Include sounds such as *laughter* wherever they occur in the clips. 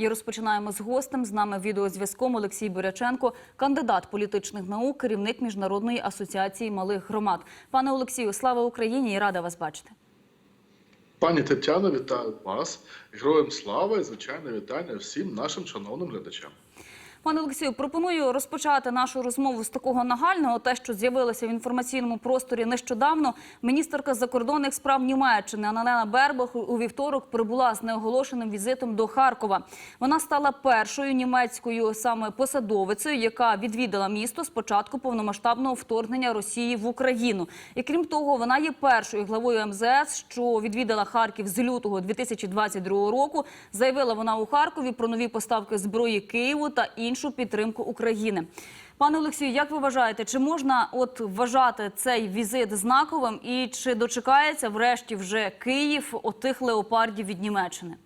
І розпочинаємо з гостем. З нами відеозв'язком Олексій Буряченко, кандидат політичних наук, керівник міжнародної асоціації малих громад. Пане Олексію, слава Україні і рада вас бачити. Пані Тетяно, вітаю вас. Героям слава і звичайне вітання всім нашим шановним глядачам. Пане Олексію, пропоную розпочати нашу розмову з такого нагального, те, що з'явилося в інформаційному просторі нещодавно. Міністерка закордонних справ Німеччини Аналена Бербах у вівторок прибула з неоголошеним візитом до Харкова. Вона стала першою німецькою саме посадовицею, яка відвідала місто з початку повномасштабного вторгнення Росії в Україну. І крім того, вона є першою главою МЗС, що відвідала Харків з лютого 2022 року. Заявила вона у Харкові про нові поставки зброї Києву та іншу підтримку України. Пане Олексію, як ви вважаєте, чи можна от вважати цей візит знаковим і чи дочекається врешті вже Київ отих леопардів від Німеччини?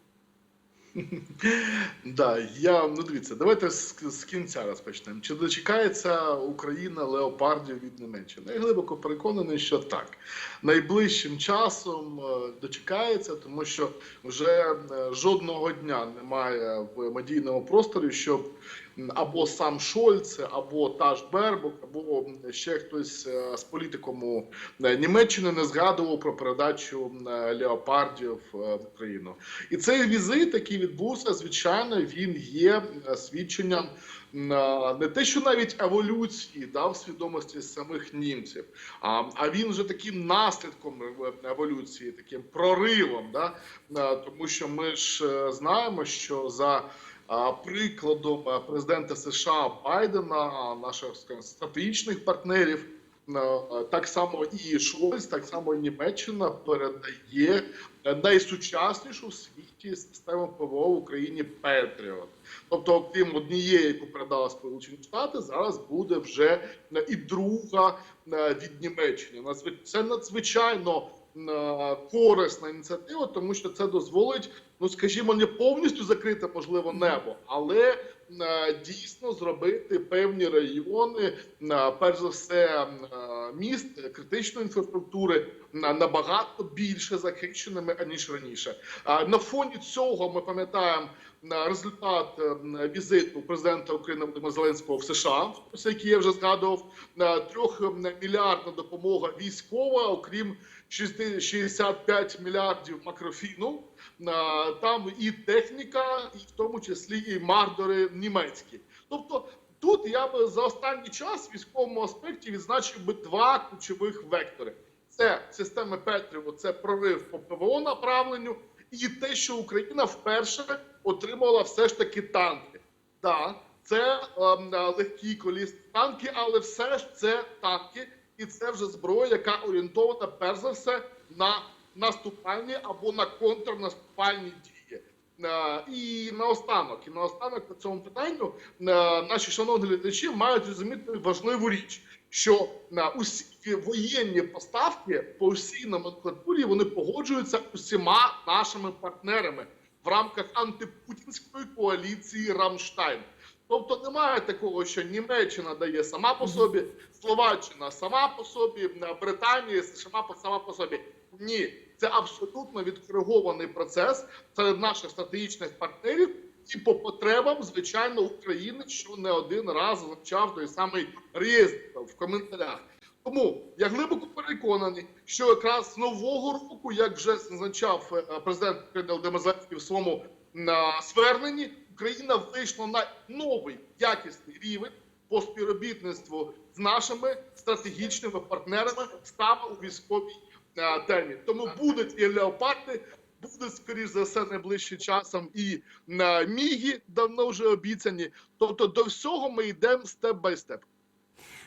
*laughs* Да, я ну дивіться, давайте з, з кінця розпочнемо. Чи дочекається Україна леопардів від Німеччини? Я глибоко переконаний, що так. Найближчим часом е, дочекається, тому що вже е, жодного дня немає в медійному просторі, щоб або сам Шольц, або та Бербок, або ще хтось е, з політиком е, Німеччини не згадував про передачу е, леопардів в Україну. І цей візит, який відбувся, звичайно, він є свідченням не те, що навіть еволюції да, в свідомості самих німців, а, а він вже таким наслідком еволюції, таким проривом. Да? Тому що ми ж знаємо, що за прикладом е, президента США Байдена, наших скажімо, стратегічних партнерів. е, Так само і Шольц, так само і Німеччина передає е, найсучаснішу в світі систему ПВО в Україні Петріот. Тобто, окрім однієї, яку передала Сполучені Штати, зараз буде вже і друга від Німеччини. Це надзвичайно корисна ініціатива, тому що це дозволить, ну скажімо, не повністю закрити можливо небо, але е, дійсно зробити певні райони, е, перш за все, е, міст критичної інфраструктури набагато більше захищеними аніж раніше. На фоні цього ми пам'ятаємо результат е, візиту президента України Володимира Зеленського в США, який я вже згадував, на трьохмільярдна допомога військова, окрім 60 65 мільярдів макрофіну. Там і техніка, і в тому числі і мардери німецькі. Тобто. Тут я би за останній час в військовому аспекті відзначив би два ключових вектори: це системи Петріо, це прорив по ПВО направленню, і те, що Україна вперше отримала все ж таки танки. Да, це ем, легкі колісні танки, але все ж це танки, і це вже зброя, яка орієнтована перш за все на наступальні або на контрнаступальні дії. Е, І наостанок, і наостанок по цьому питанню е, наші шановні глядачі мають розуміти важливу річ, що е, усі воєнні поставки по всій номенклатурі вони погоджуються усіма нашими партнерами в рамках антипутінської коаліції Рамштайн. Тобто немає такого, що Німеччина дає сама по собі, Словаччина сама по собі, Британія сама по сама по собі. Ні, це абсолютно відкоригований процес серед наших стратегічних партнерів і по потребам, звичайно, України, що не один раз зазначав той самий Резніков в коментарях. Тому я глибоко переконаний, що якраз з нового року, як вже зазначав е, президент України в своєму зверненні, Україна вийшла на новий якісний рівень по співробітництву з нашими стратегічними партнерами саме у військовій е, темі. Тому будуть і леопарди, будуть скоріш за все найближчим часом і на міги давно вже обіцяні. Тобто до всього ми йдемо степ бай степ.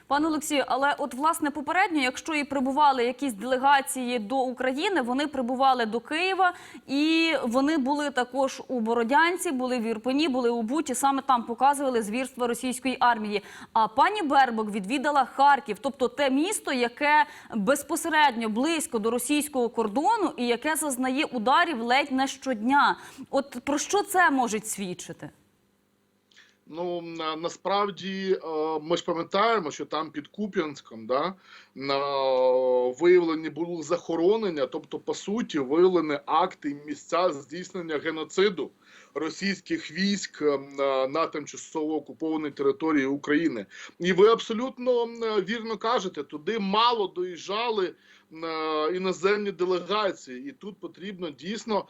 Пане Олексію, але от власне попередньо, якщо і прибували якісь делегації до України, вони прибували до Києва і вони були також у Бородянці, були в Ірпені, були у Буті. Саме там показували звірства російської армії. А пані Бербок відвідала Харків, тобто те місто, яке безпосередньо близько до російського кордону і яке зазнає ударів ледь не щодня. От про що це може свідчити? Ну насправді е, ми ж пам'ятаємо, що там під Куп'янськом да, виявлені були захоронення, тобто, по суті, виявлені акти місця здійснення геноциду російських військ е, на, тимчасово окупованій території України. І ви абсолютно е, вірно кажете, туди мало доїжджали іноземні делегації, і тут потрібно дійсно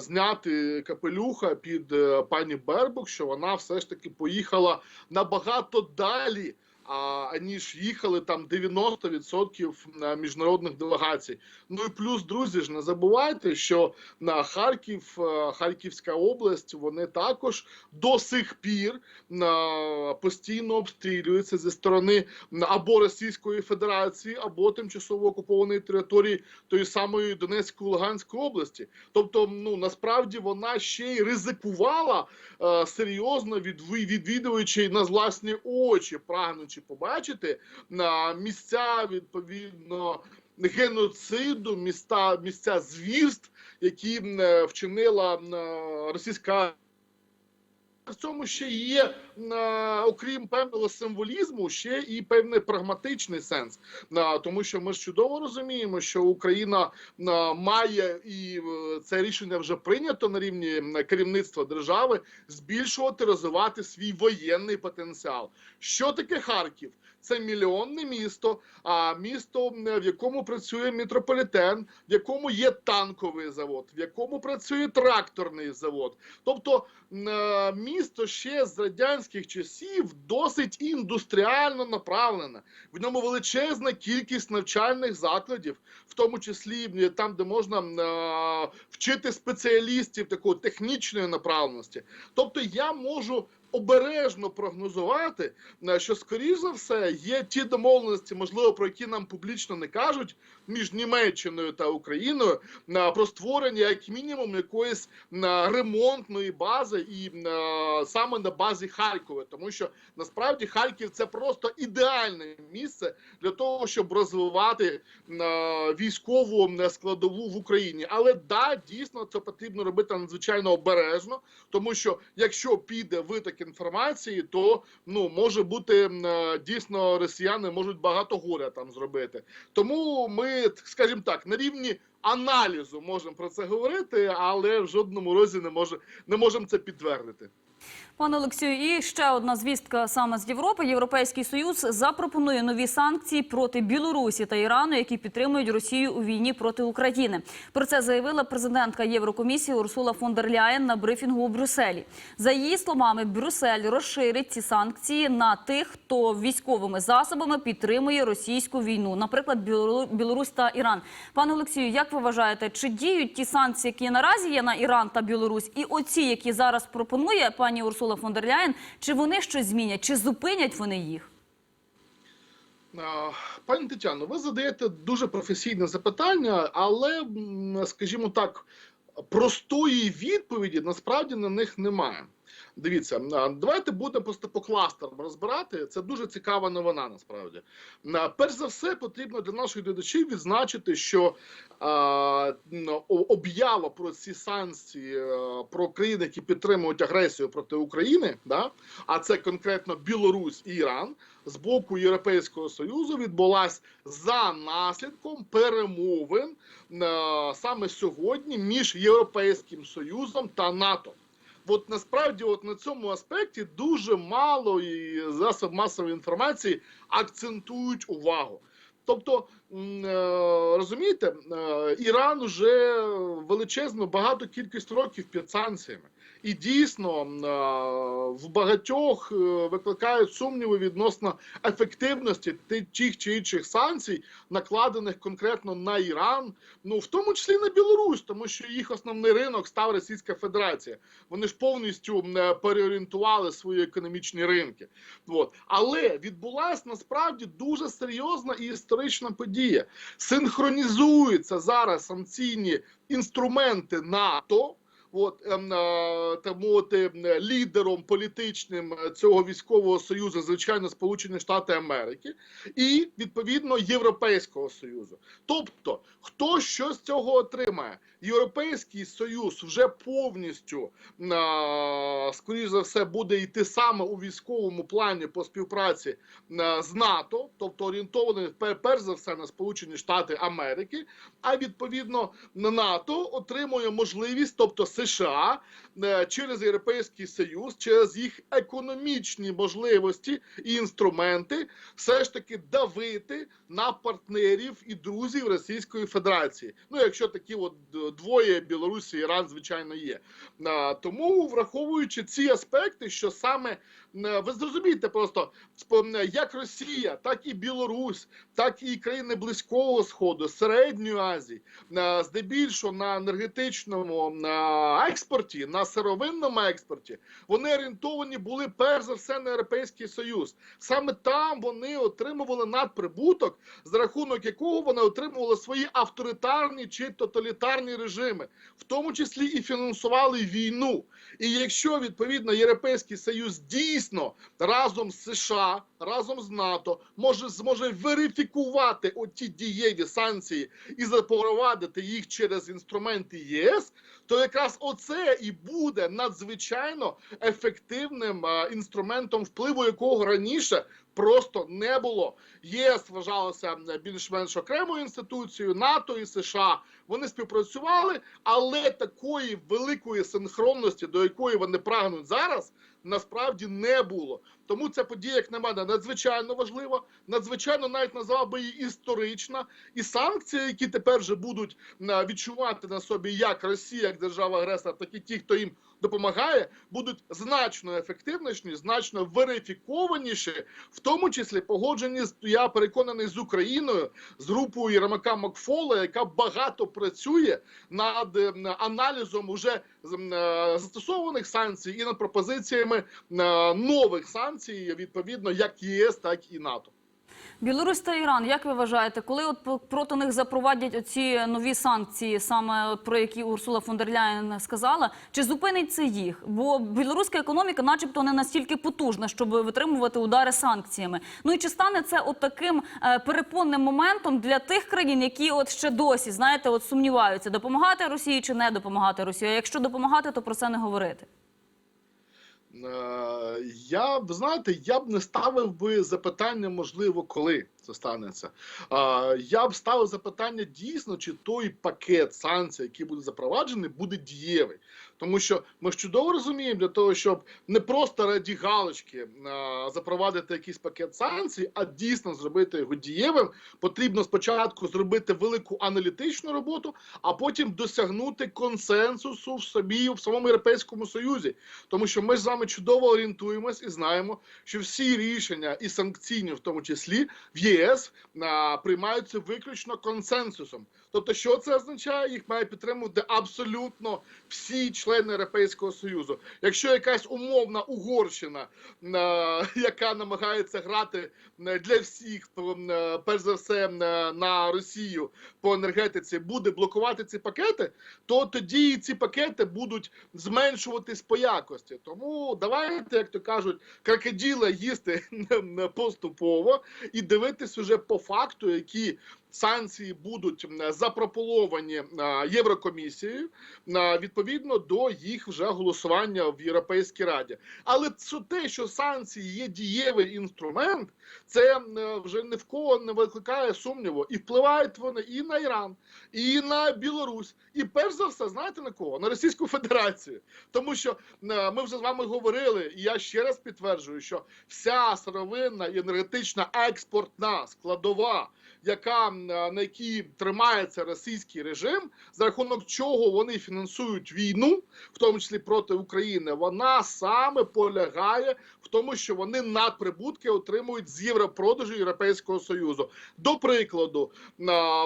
зняти капелюха під е, пані Бербок, що вона все ж таки поїхала набагато далі. Аніж їхали там 90% на міжнародних делегацій. Ну і плюс, друзі ж не забувайте, що на Харків, е, Харківська область, вони також до сих пір е, постійно обстрілюються зі сторони або Російської Федерації, або тимчасово окупованої території тої самої Донецької Луганської області. Тобто, ну насправді вона ще й ризикувала е, серйозно відви- відвідуючи на власні очі, прагнучи побачити на місця відповідно геноциду, міста місця звірств, які е, вчинила е, російська. В цьому ще є, е, окрім певного символізму, ще і певний прагматичний сенс. Е, Тому що ми ж чудово розуміємо, що Україна е, має і це рішення вже прийнято на рівні керівництва держави збільшувати, розвивати свій воєнний потенціал. Що таке Харків? Це мільйонне місто, а місто, в якому працює метрополітен, в якому є танковий завод, в якому працює тракторний завод. Тобто е, місто ще з радянських часів досить індустріально направлене. В ньому величезна кількість навчальних закладів, в тому числі там, де можна е, вчити спеціалістів такої технічної направленості. Тобто я можу обережно прогнозувати, е, що скоріш за все є ті домовленості, можливо, про які нам публічно не кажуть між Німеччиною та Україною про створення як мінімум якоїсь е, ремонтної бази, і саме на базі Харкова, тому що насправді Харків це просто ідеальне місце для того, щоб розвивати військову складову в Україні. Але да, дійсно це потрібно робити надзвичайно обережно, тому що якщо піде виток інформації, то ну може бути дійсно росіяни можуть багато горя там зробити. Тому ми, скажімо так, на рівні аналізу можемо про це говорити, але в жодному разі не може не можемо це підтвердити. Пане Олексію, і ще одна звістка саме з Європи. Європейський союз запропонує нові санкції проти Білорусі та Ірану, які підтримують Росію у війні проти України. Про це заявила президентка Єврокомісії Урсула фон дер Ляєн на брифінгу у Брюсселі. За її словами, Брюссель розширить ці санкції на тих, хто військовими засобами підтримує російську війну, наприклад, Білору- Білорусь та Іран. Пане Олексію, як ви вважаєте, чи діють ті санкції, які наразі є на Іран та Білорусь, і оці, які зараз пропонує пані Урсула фон дер Ляєн, чи вони щось змінять, чи зупинять вони їх? Пані Тетяно, ви задаєте дуже професійне запитання, але, скажімо так, простої відповіді насправді на них немає. Дивіться, давайте будемо просто по кластерам розбирати. Це дуже цікава новина. Насправді, перш за все, потрібно для наших глядачів відзначити, що об'ява про ці санкції е, про країни, які підтримують агресію проти України, да, а це конкретно Білорусь і Іран з боку Європейського союзу відбулась за наслідком перемовин саме сьогодні між Європейським Союзом та НАТО. От насправді, от на цьому аспекті дуже мало і засоб масової інформації акцентують увагу. Тобто, е, розумієте, е, Іран вже величезну багато кількість років під санкціями. І дійсно е, в багатьох е, викликають сумніви відносно ефективності тих чи інших санкцій, накладених конкретно на Іран, ну в тому числі на Білорусь, тому що їх основний ринок став Російська Федерація. Вони ж повністю е, переорієнтували свої економічні ринки. От. Але відбулася насправді дуже серйозна і історична подія. Синхронізуються зараз санкційні інструменти НАТО. От ем, е, мовити, лідером політичним е, цього військового союзу, звичайно, Сполучені Штати Америки, і відповідно Європейського союзу. Тобто, хто що з цього отримає? Європейський союз вже повністю е, скоріш за все буде йти саме у військовому плані по співпраці з НАТО, тобто орієнтований перш за все на Сполучені Штати Америки. А відповідно на НАТО отримує можливість, тобто США, е, через Європейський Союз, через їх економічні можливості і інструменти, все ж таки давити на партнерів і друзів Російської Федерації. Ну, якщо такі от двоє Білорусі Іран, звичайно, є. Тому, враховуючи ці аспекти, що саме е, ви зрозумієте просто спо- е, як Росія, так і Білорусь, так і країни Близького Сходу, Середньої Азії, е, здебільшого на енергетичному експорті, на сировинному експорті, вони орієнтовані були перш за все на Європейський Союз. Саме там вони отримували надприбуток, за рахунок якого вони отримували свої авторитарні чи тоталітарні режими, в тому числі і фінансували війну. І якщо відповідно Європейський Союз дійсно разом з США, разом з НАТО може зможе верифікувати оті дієві санкції і запровадити їх через інструменти ЄС, то якраз оце і буде надзвичайно ефективним е, інструментом впливу, якого раніше просто не було. ЄС вважалося більш-менш окремою інституцією, НАТО і США вони співпрацювали, але такої великої синхронності, до якої вони прагнуть зараз, насправді не було. Тому ця подія, як на мене, надзвичайно важлива, надзвичайно навіть назвав би її історична. І санкції, які тепер вже будуть е, відчувати на собі як Росія, як держава-агресор, так і ті, хто їм допомагає, будуть значно ефективніші, значно верифікованіші, в тому числі погоджені з я переконаний з Україною, з групою Єрмака Макфола, яка багато працює над е, аналізом уже е, застосованих санкцій і над пропозиціями нових санкцій, відповідно як ЄС, так і НАТО. Білорусь та Іран, як ви вважаєте, коли от проти них запровадять оці нові санкції, саме про які Урсула фон сказала, чи зупинить це їх? Бо білоруська економіка, начебто, не настільки потужна, щоб витримувати удари санкціями. Ну і чи стане це от таким е, перепонним моментом для тих країн, які от ще досі знаєте, от сумніваються, допомагати Росії чи не допомагати Росії? А якщо допомагати, то про це не говорити. Е, Я б знаєте, я б не ставив би запитання, можливо, коли це станеться. Е, Я б ставив запитання дійсно, чи той пакет санкцій, який буде запроваджений, буде дієвий. Тому що ми ж чудово розуміємо для того, щоб не просто раді галочки е, запровадити якийсь пакет санкцій, а дійсно зробити його дієвим, потрібно спочатку зробити велику аналітичну роботу, а потім досягнути консенсусу в собі в самому європейському союзі. Тому що ми ж з вами чудово орієнтуємось і знаємо, що всі рішення, і санкційні, в тому числі в ЄС, а, приймаються виключно консенсусом. Тобто, що це означає? Їх має підтримувати абсолютно всі члени Європейського союзу. Якщо якась умовна Угорщина, яка намагається грати е, для всіх, е, перш за все е, на Росію по енергетиці, буде блокувати ці пакети, то тоді ці пакети будуть зменшуватись по якості. Тому давайте, як то кажуть, крокодила їсти *laughs* поступово і дивитись уже по факту, які санкції будуть м, запрополовані Єврокомісією а, відповідно до їх вже голосування в Європейській Раді. Але це те, що санкції є дієвий інструмент, це вже ні в кого не викликає сумніву. І впливають вони і на Іран, і на Білорусь, і перш за все, знаєте на кого? На Російську Федерацію. Тому що е, ми вже з вами говорили, і я ще раз підтверджую, що вся сировинна енергетична експортна складова, яка е, на якій тримається російський режим, за рахунок чого вони фінансують війну, в тому числі проти України, вона саме полягає в тому, що вони надприбутки отримують з європродажу Європейського союзу. До прикладу,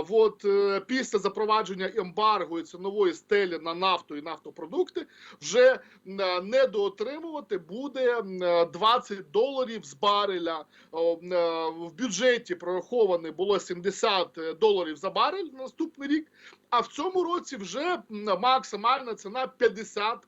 от е, після запровадження ембарго і цінової стелі на нафту і нафтопродукти вже е, недоотримувати буде е, 20 доларів з бареля. Е, В бюджеті прораховане було 70 доларів за барель на наступний рік. А в цьому році вже максимальна ціна 50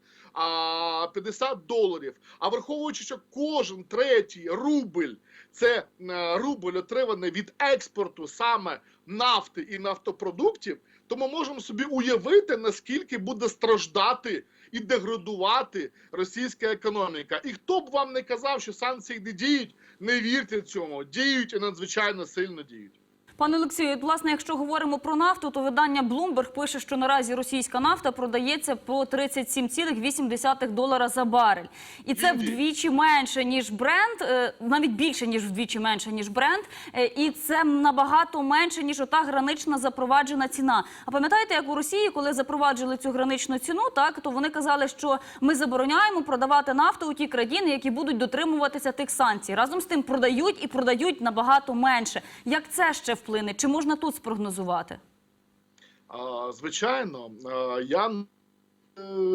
50 доларів. А враховуючи, що кожен третій рубль це е, рубль отриманий від експорту саме нафти і нафтопродуктів, то ми можемо собі уявити, наскільки буде страждати і деградувати російська економіка. І хто б вам не казав, що санкції не діють, не вірте цьому. Діють і надзвичайно сильно діють. Пане Олексію, власне, якщо говоримо про нафту, то видання Bloomberg пише, що наразі російська нафта продається по 37,8 долара за барель. І це вдвічі менше, ніж бренд, е, навіть більше, ніж вдвічі менше, ніж бренд. Е, І це набагато менше, ніж ота гранична запроваджена ціна. А пам'ятаєте, як у Росії, коли запроваджили цю граничну ціну, так то вони казали, що ми забороняємо продавати нафту у ті країни, які будуть дотримуватися тих санкцій. Разом з тим продають і продають набагато менше. Як це ще вплине? Чи можна тут спрогнозувати? Звичайно, я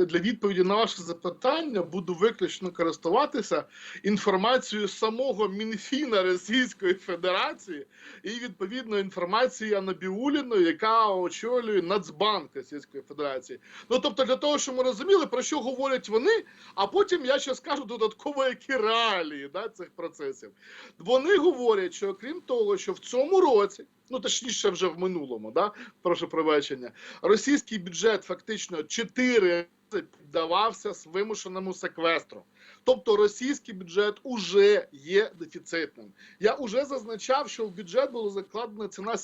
для відповіді на ваше запитання буду виключно користуватися інформацією самого Мінфіна Російської Федерації і відповідно інформацією Анабіуліної, яка очолює Нацбанк Російської Федерації. Ну тобто, для того, щоб ми розуміли, про що говорять вони, а потім я ще скажу додатково, які реалії да, цих процесів. Вони говорять, що окрім того, що в цьому році. Ну, точніше, вже в минулому, да? прошу пробачення. Російський бюджет фактично 4 рази піддавався вимушеному секвестру. Тобто російський бюджет уже є дефіцитним. Я вже зазначав, що в бюджет було закладена ціна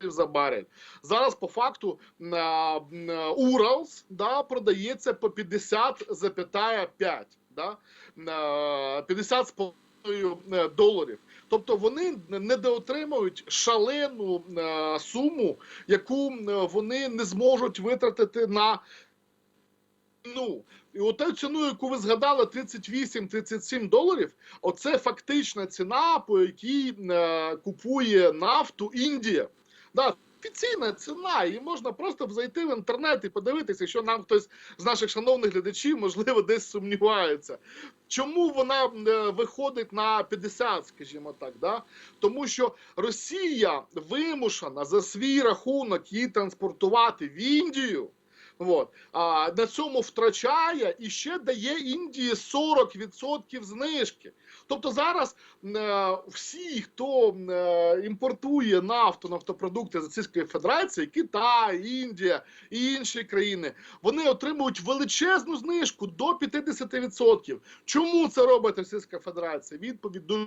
за барель. Зараз по факту на, на Уралс да, продається по 50,5 да, на 50 з е, доларів. Тобто вони недоотримують шалену е, суму, яку е, вони не зможуть витратити на ціну. І ота ціну, яку ви згадали, 38-37 доларів, оце фактична ціна, по якій е, купує нафту Індія. Да, офіційна ціна, і можна просто зайти в інтернет і подивитися, якщо нам хтось з наших шановних глядачів, можливо, десь сумнівається. Чому вона е, виходить на 50, скажімо так, да? тому що Росія вимушена за свій рахунок її транспортувати в Індію. От. А на цьому втрачає і ще дає Індії 40% знижки. Тобто зараз е, всі, хто е, імпортує нафту, нафтопродукти з Російської Федерації, Китай, Індія і інші країни, вони отримують величезну знижку до 50%. Чому це робить Російська Федерація? Відповідь дуже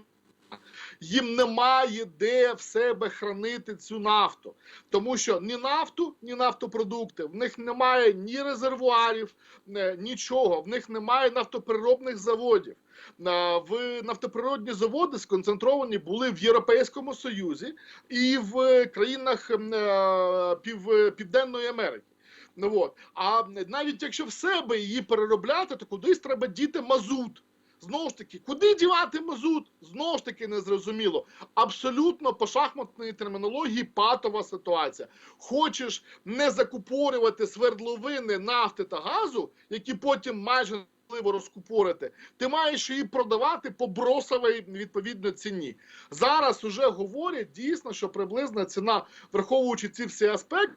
їм немає де в себе хранити цю нафту, тому що ні нафту, ні нафтопродукти, в них немає ні резервуарів, е, нічого, в них немає нафтопереробних заводів. Е, В нафтоприродні заводи сконцентровані були в Європейському Союзі і в країнах е, Пів, Південної Америки. Ну от. А навіть якщо в себе її переробляти, то кудись треба діти мазут. Знову ж таки, куди дівати мазут? Знову ж таки, незрозуміло. Абсолютно по шахматної термінології патова ситуація. Хочеш не закупорювати свердловини нафти та газу, які потім майже неможливо розкупорити, ти маєш її продавати по бросовій відповідно ціні. Зараз уже говорять дійсно, що приблизна ціна, враховуючи ці всі аспекти,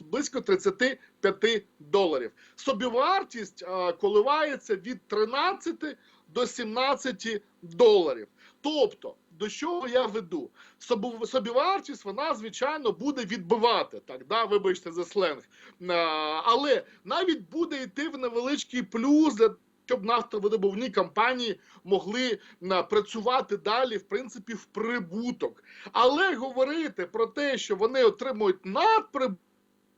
близько 35 доларів. Собівартість а, коливається від 13 до 17 доларів. Тобто, до чого я веду? Собівартість вона, звичайно, буде відбивати, так, да, вибачте за сленг. Але навіть буде йти в невеличкий плюс для щоб нафтовидобувні компанії могли працювати далі, в принципі, в прибуток. Але говорити про те, що вони отримують надприбуток,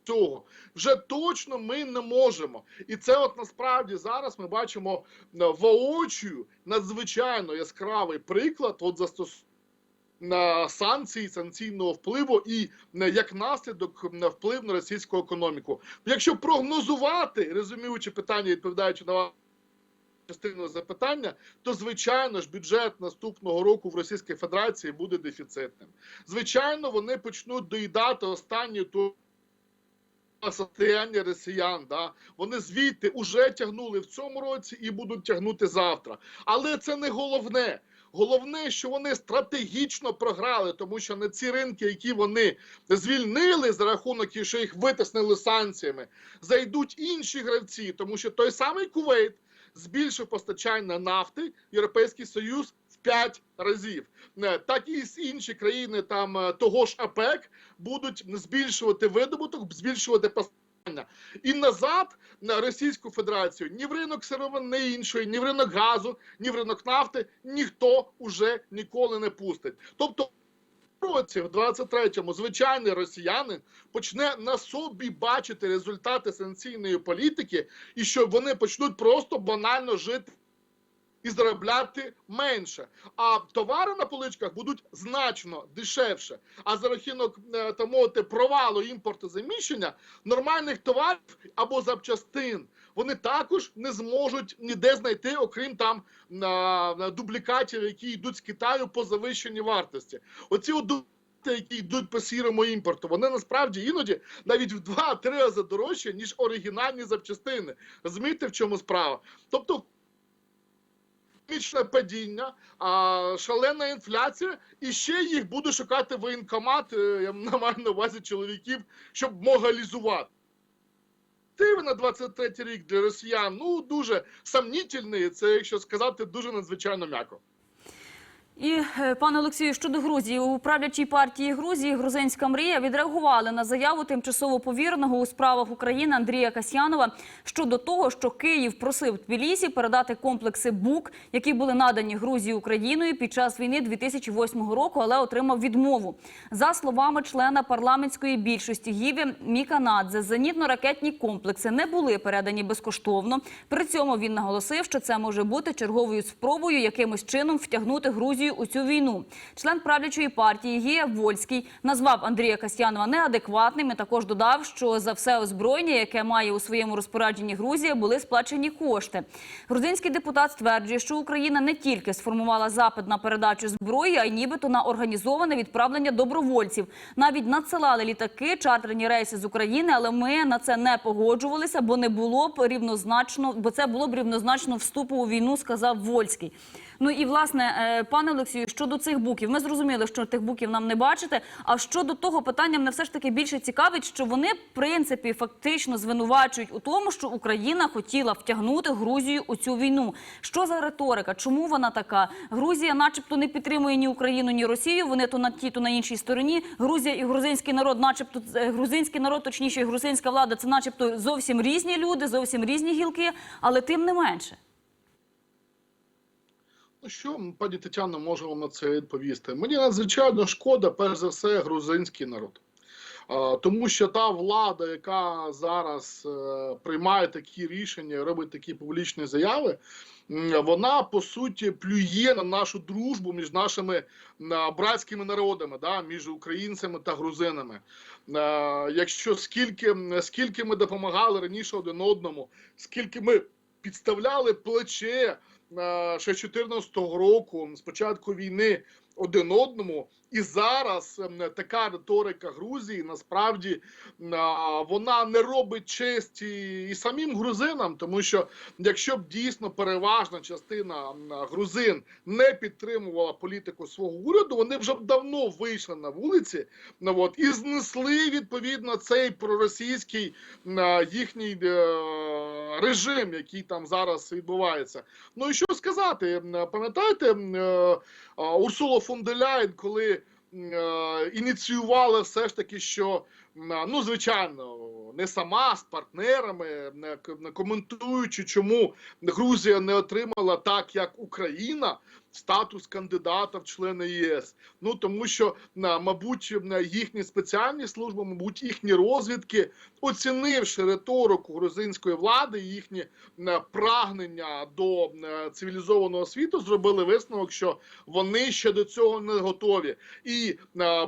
цього вже точно ми не можемо. І це, от насправді, зараз ми бачимо е, воочію надзвичайно яскравий приклад от застосування на санкції, санкційного впливу і е, як наслідок на вплив на російську економіку. Якщо прогнозувати, резюмуючи питання, відповідаючи на вашу частину запитання, то звичайно ж бюджет наступного року в Російській Федерації буде дефіцитним. Звичайно, вони почнуть доїдати останні ту состояння росіян. Да? Вони звідти вже тягнули в цьому році і будуть тягнути завтра. Але це не головне. Головне, що вони стратегічно програли, тому що на ці ринки, які вони звільнили за рахунок, що їх витиснили санкціями, зайдуть інші гравці, тому що той самий Кувейт збільшив постачання нафти, Європейський Союз 5 разів. Е, Так і інші країни там е, того ж АПЕК будуть збільшувати видобуток, збільшувати постачання і назад на Російську Федерацію ні в ринок сировини іншої, ні в ринок газу, ні в ринок нафти ніхто уже ніколи не пустить. Тобто. Році в 23-му звичайний росіянин почне на собі бачити результати санкційної політики, і що вони почнуть просто банально жити і заробляти менше. А товари на поличках будуть значно дешевше. А за рахунок е, так мовити, провалу імпортозаміщення нормальних товарів або запчастин вони також не зможуть ніде знайти, окрім там дублікатів, які йдуть з Китаю по завищеній вартості. Оці які йдуть по сірому імпорту, вони насправді іноді навіть в 2-3 рази дорожче, ніж оригінальні запчастини. Розумієте, в чому справа? Тобто економічне падіння, а, шалена інфляція, і ще їх буде шукати воєнкомат, е, я маю на увазі чоловіків, щоб могалізувати. Ти на 23 рік для росіян ну дуже сомнітельний, це якщо сказати дуже надзвичайно м'яко. І е, пане Олексію, щодо Грузії, у правлячій партії Грузії Грузинська мрія відреагували на заяву тимчасово повіреного у справах України Андрія Касьянова щодо того, що Київ просив Тбілісі передати комплекси БУК, які були надані Грузії Україною під час війни 2008 року, але отримав відмову. За словами члена парламентської більшості Гіві Міканадзе, зенітно-ракетні комплекси не були передані безкоштовно. При цьому він наголосив, що це може бути черговою спробою якимось чином втягнути Грузію у цю війну. Член правлячої партії Гія Вольський назвав Андрія Касьянова неадекватним і також додав, що за все озброєння, яке має у своєму розпорядженні Грузія, були сплачені кошти. Грузинський депутат стверджує, що Україна не тільки сформувала запит на передачу зброї, а й нібито на організоване відправлення добровольців. Навіть надсилали літаки, чартерні рейси з України, але ми на це не погоджувалися, бо не було б рівнозначно, бо це було б рівнозначно вступу у війну, сказав Вольський. Ну і власне, е, пане Олексію, щодо цих буків, ми зрозуміли, що тих буків нам не бачите. А щодо того питання, мене все ж таки більше цікавить, що вони в принципі фактично звинувачують у тому, що Україна хотіла втягнути Грузію у цю війну. Що за риторика? Чому вона така? Грузія, начебто, не підтримує ні Україну, ні Росію. Вони то на тій, то на іншій стороні. Грузія і грузинський народ, начебто, е, грузинський народ, точніше, грузинська влада, це, начебто, зовсім різні люди, зовсім різні гілки, але тим не менше. Ну що, пані Тетяно, можу вам на це відповісти? Мені надзвичайно шкода, перш за все, грузинський народ. Тому що та влада, яка зараз е, приймає такі рішення, робить такі публічні заяви, вона по суті плює на нашу дружбу між нашими братськими народами, да, між українцями та грузинами. Е, Якщо скільки, скільки ми допомагали раніше один одному, скільки ми підставляли плече ще 2014 року, з початку війни один одному, і зараз така риторика Грузії насправді е, вона не робить честі і самим грузинам, тому що якщо б дійсно переважна частина грузин не підтримувала політику свого уряду, вони вже б давно вийшли на вулиці ну, от, і знесли відповідно цей проросійський е, їхній е, режим, який там зараз відбувається. Ну і що сказати? Пам'ятаєте, е, Урсула фон де Ляйн, коли е, ініціювала все ж таки, що ну звичайно, не сама з партнерами, не к- коментуючи, чому Грузія не отримала так, як Україна. Статус кандидата в члени ЄС. Ну тому що мабуть їхні спеціальні служби, мабуть, їхні розвідки, оцінивши риторику грузинської влади, їхні прагнення до цивілізованого світу, зробили висновок, що вони ще до цього не готові. І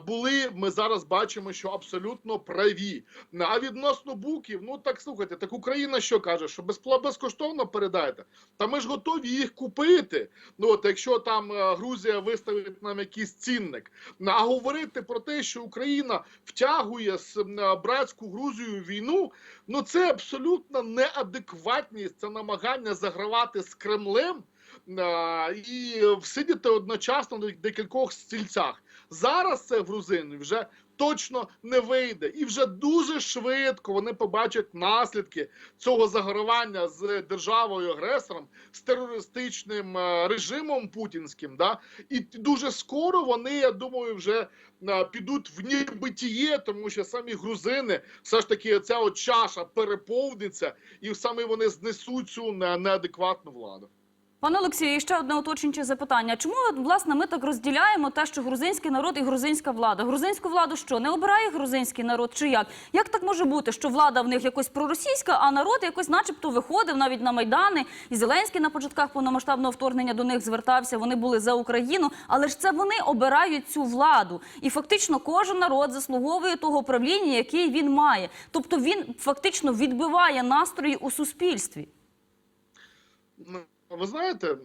були ми зараз бачимо, що абсолютно праві. А відносно буків, ну так слухайте, так Україна що каже, що безкоштовно передайте. Та ми ж готові їх купити. Ну от якщо там е, Грузія виставить нам якийсь цінник, а говорити про те, що Україна втягує з е, братську Грузію війну, ну це абсолютно неадекватність, це намагання загравати з Кремлем. а, і сидіти одночасно на декількох стільцях. Зараз це грузини вже точно не вийде, і вже дуже швидко вони побачать наслідки цього загравання з державою агресором, з терористичним е, режимом путінським. Да? І дуже скоро вони, я думаю, вже е, підуть в небитіє, тому що самі грузини, все ж таки, ця чаша переповниться, і саме вони знесуть цю не- неадекватну владу. Пане Олексію, ще одне уточнююче запитання. Чому власне ми так розділяємо те, що грузинський народ і грузинська влада? Грузинську владу що не обирає грузинський народ? Чи як? Як так може бути, що влада в них якось проросійська, а народ якось, начебто, виходив навіть на майдани? І Зеленський на початках повномасштабного вторгнення до них звертався. Вони були за Україну, але ж це вони обирають цю владу. І фактично кожен народ заслуговує того правління, який він має. Тобто він фактично відбиває настрої у суспільстві. Ви знаєте,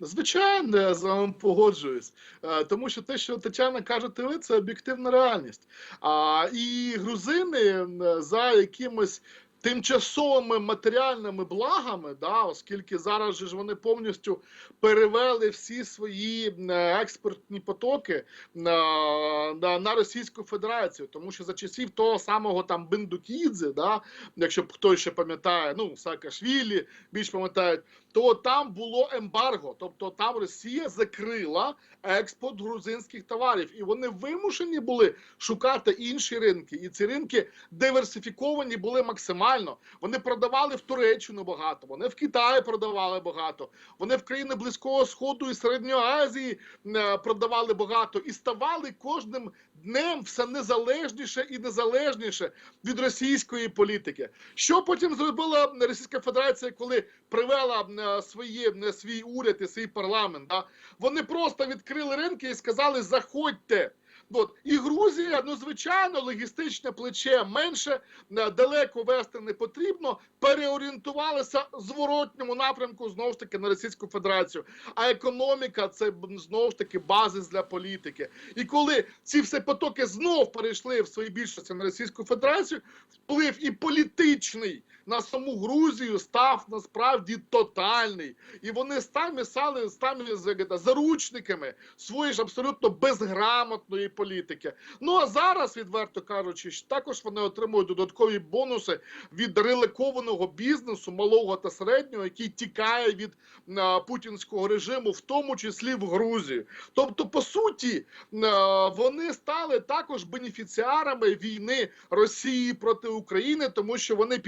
звичайно, я з вами погоджуюсь, Е, тому що те, що Тетяна кажете ви, це об'єктивна реальність. А і грузини е, за якимось. Тимчасовими матеріальними благами, да, оскільки зараз же ж вони повністю перевели всі свої е, експортні потоки на, на, Російську Федерацію, тому що за часів того самого там Бендукідзе, да, якщо хтось ще пам'ятає, ну Саакашвілі більш пам'ятають, то там було ембарго, тобто там Росія закрила експорт грузинських товарів, і вони вимушені були шукати інші ринки. І ці ринки диверсифіковані були максимально. Вони продавали в Туреччину багато, вони в Китаї продавали багато, вони в країни Близького Сходу і Середньої Азії е, продавали багато і ставали кожним днем все незалежніше і незалежніше від російської політики. Що потім зробила Російська Федерація, коли привела е, свої, свій уряд і свій парламент? Да? Вони просто відкрили ринки і сказали: заходьте. От. І Грузія, ну звичайно, логістичне плече менше, е, далеко вести не потрібно. Переорієнтувалися зворотньому напрямку знову ж таки на Російську Федерацію. А економіка це знову ж таки базис для політики. І коли ці всі потоки знов перейшли в своїй більшості на Російську Федерацію, вплив і політичний на саму Грузію став насправді тотальний. І вони самі стали самі заручниками своєї ж абсолютно безграмотної політики. Ну а зараз, відверто кажучи, також вони отримують додаткові бонуси від реликованого бізнесу, малого та середнього, який тікає від а, путінського режиму, в тому числі в Грузію. Тобто, по суті, а, вони стали також бенефіціарами війни Росії проти України, тому що вони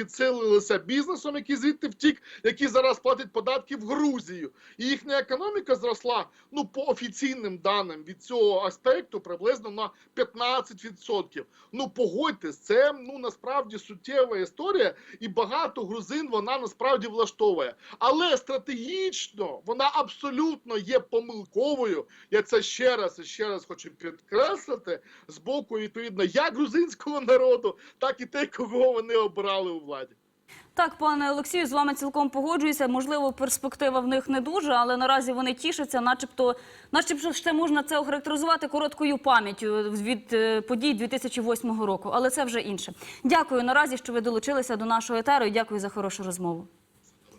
підсилилися бізнесом, який звідти втік, який зараз платить податки в Грузію. І їхня економіка зросла ну по офіційним даним від цього аспекту приблизно на 15%. Ну погодьтесь, це ну насправді суттєва історія, і багато грузин вона насправді влаштовує. Але стратегічно вона абсолютно є помилковою. Я це ще раз і ще раз хочу підкреслити з боку відповідно як грузинського народу, так і те, кого вони обирали у владі. Так, пане Олексію, з вами цілком погоджуюся. Можливо, перспектива в них не дуже, але наразі вони тішаться, начебто, начебто ще можна це охарактеризувати короткою пам'яттю від е, подій 2008 року. Але це вже інше. Дякую наразі, що ви долучилися до нашого етеру. і Дякую за хорошу розмову.